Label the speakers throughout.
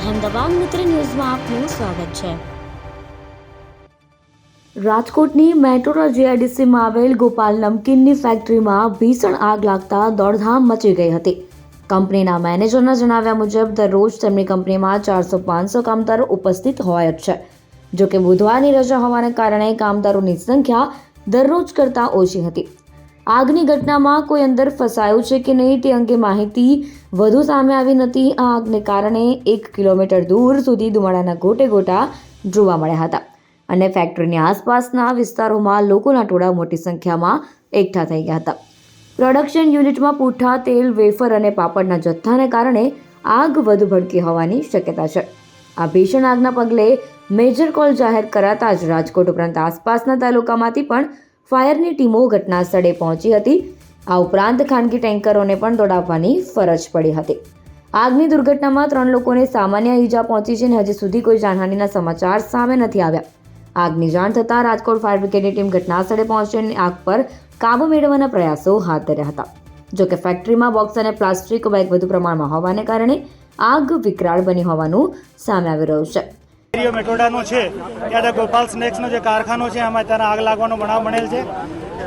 Speaker 1: અહેમદાબાદ મિત્ર ન્યૂઝમાં આપનું સ્વાગત છે. રાજકોટની મેટ્રોના જીઆઈડીસીમાં આવેલ ગોપાલ નમકીનની ફેક્ટરીમાં ભીષણ આગ લાગતા દોડધામ મચી ગઈ હતી. કંપનીના મેનેજરના જણાવ્યા મુજબ, દરરોજ તેમની કંપનીમાં ચારસો પાંચસો કામદારો ઉપસ્થિત હોય જ છે. જો કે બુધવારની રજા હોવાને કારણે કામદારોની સંખ્યા દરરોજ કરતાં ઓછી હતી. આગની ઘટનામાં કોઈ અંદર ફસાયું છે કે નહીં તે અંગે માહિતી વધુ સામે આવી નથી. આ આગને કારણે એક કિલોમીટર દૂર સુધી ધુમાડાના ગોટે ગોટા જોવા મળ્યા હતા અને ફેક્ટરીની આસપાસના વિસ્તારોમાં લોકોના ટોળા મોટી સંખ્યામાં એકઠા થઈ ગયા હતા. પ્રોડક્શન યુનિટમાં પૂઠા, તેલ, વેફર અને પાપડના જથ્થાને કારણે આગ વધુ ભડકી હોવાની શક્યતા છે. આ ભીષણ આગના પગલે મેજર કોલ જાહેર કરાતા જ રાજકોટ ઉપરાંત આસપાસના તાલુકામાંથી પણ ફાયરની ટીમો ઘટના સ્થળે પહોંચી હતી. આ ઉપરાંત ખાનગી ટેન્કરોને પણ દોડાવવાની ફરજ પડી હતી. આગની દુર્ઘટનામાં ત્રણ લોકોને સામાન્ય ઈજા પહોંચી છે અને હજી સુધી કોઈ જાનહાનિના સમાચાર સામે નથી આવ્યા. આગની જાણ થતાં રાજકોટ ફાયર બ્રિગેડની ટીમ ઘટનાસ્થળે પહોંચી અને આગ પર કાબુ મેળવવાના પ્રયાસો હાથ ધર્યા હતા. જોકે ફેક્ટરીમાં બોક્સ અને પ્લાસ્ટિક બેગ વધુ પ્રમાણમાં હોવાને કારણે આગ વિકરાળ બની હોવાનું સામે આવી રહ્યું છે.
Speaker 2: એરિયો મેટોડાનો છે ત્યારે ગોપાલ સ્નેક્સનો જે કારખાનો છે એમાં ત્યારે આગ લાગવાનો બનાવ બનેલ છે.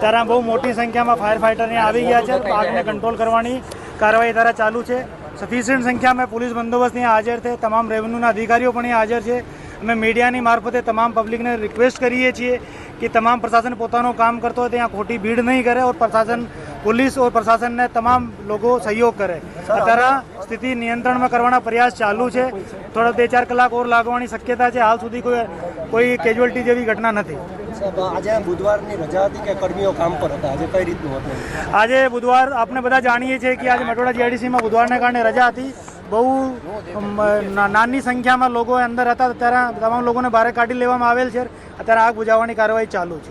Speaker 2: ત્યારે બહુ મોટી સંખ્યામાં ફાયર ફાઇટર આવી ગયા છે આગને કંટ્રોલ કરવાની કાર્યવાહી ત્યારે ચાલુ છે. સફિશિયન્ટ સંખ્યામાં પોલીસ બંદોબસ્ત અહીંયા હાજર છે, તમામ રેવન્યુના અધિકારીઓ પણ અહીંયા હાજર છે. અમે મીડિયાની મારફતે તમામ પબ્લિકને રિક્વેસ્ટ કરીએ છીએ કે તમામ પ્રશાસન પોતાનું કામ કરતો હોય, ત્યાં ખોટી ભીડ નહીં કરે, ઓર પ્રશાસન पुलिस और प्रशासन ने તમામ લોકો સહયોગ કરે અત્યારે સ્થિતિ નિયંત્રણમાં કરવાના પ્રયાસ ચાલુ છે થોડા બે ચાર કલાક ઓર લાગવાની શક્યતા છે હાલ સુધી કોઈ કોઈ કેજ્યુઅલ્ટી જેવી ઘટના નથી
Speaker 3: સાહેબ આજે બુધવારની રજા હતી કે કર્મીઓ કામ પર હતા આજે કઈ રીતનું હતું
Speaker 2: આજે બુધવાર આપણે બધા જાણીએ છીએ કે આજે મટોડા જીઆઈડીસીમાં બુધવારને કારણે રજા હતી બહુ અમ, ના- નાની સંખ્યામાં લોકો અંદર હતા ત્યારે તમામ લોકોને બહાર કાઢી લેવામાં આવેલ છે અત્યારે આગ બુઝાવવાની કાર્યવાહી ચાલુ છે